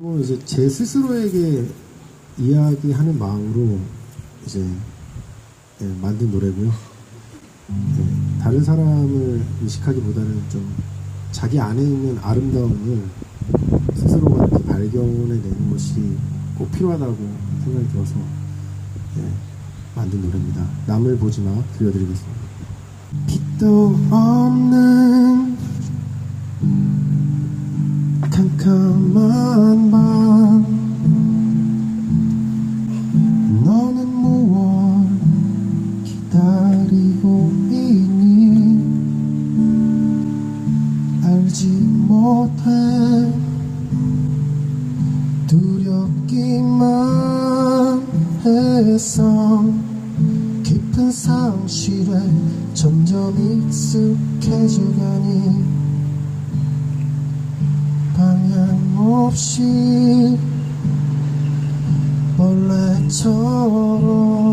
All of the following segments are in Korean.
뭐 이제 제 스스로에게 이야기하는 마음으로 이제 예, 만든 노래고요. 예, 다른 사람을 의식하기보다는 좀 자기 안에 있는 아름다움을 스스로가 발견해내는 것이 꼭 필요하다고 생각이 들어서 예, 만든 노래입니다. 남을 보지 마 들려드리겠습니다. 빛도 없는 못해. 두렵기만 해서 깊은 상실에 점점 익숙해져가니 방향 없이 벌레처럼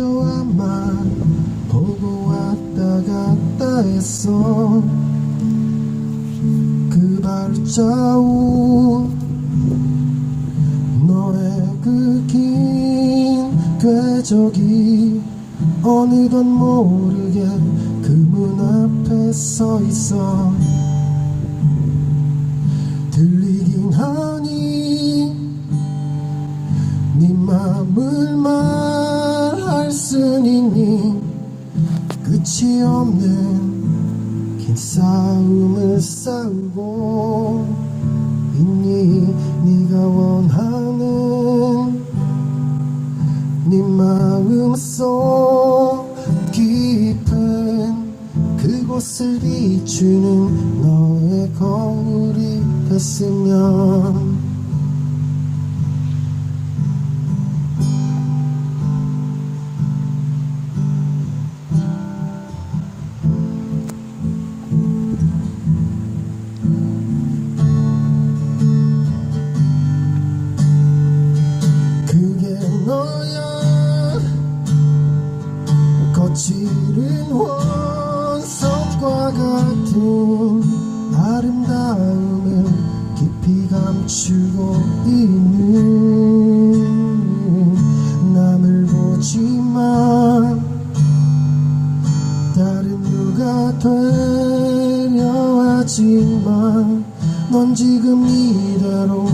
앞만 보고 왔다 갔다 했어. 그 발자국 너의 그 긴 궤적이 어느덧 모르게 그 문 앞에 서 있어. 들리긴 하니 네 맘을 말 끝이 없는 긴 싸움을 싸우고 있니? 네가 원하는 네 마음속 깊은 그곳을 비추는 너의 거울이 됐으면 거칠은 원석과 같은 아름다움을 깊이 감추고 있는 남을 보지만 다른 누가 되려 하지만 넌 지금 이대로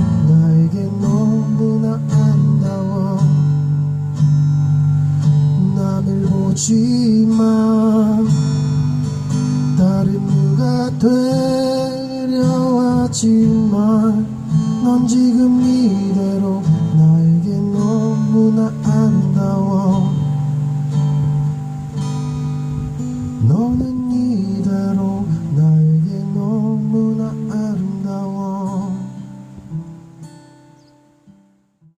되려 하지만 넌 지금 이대로 나에게 너무나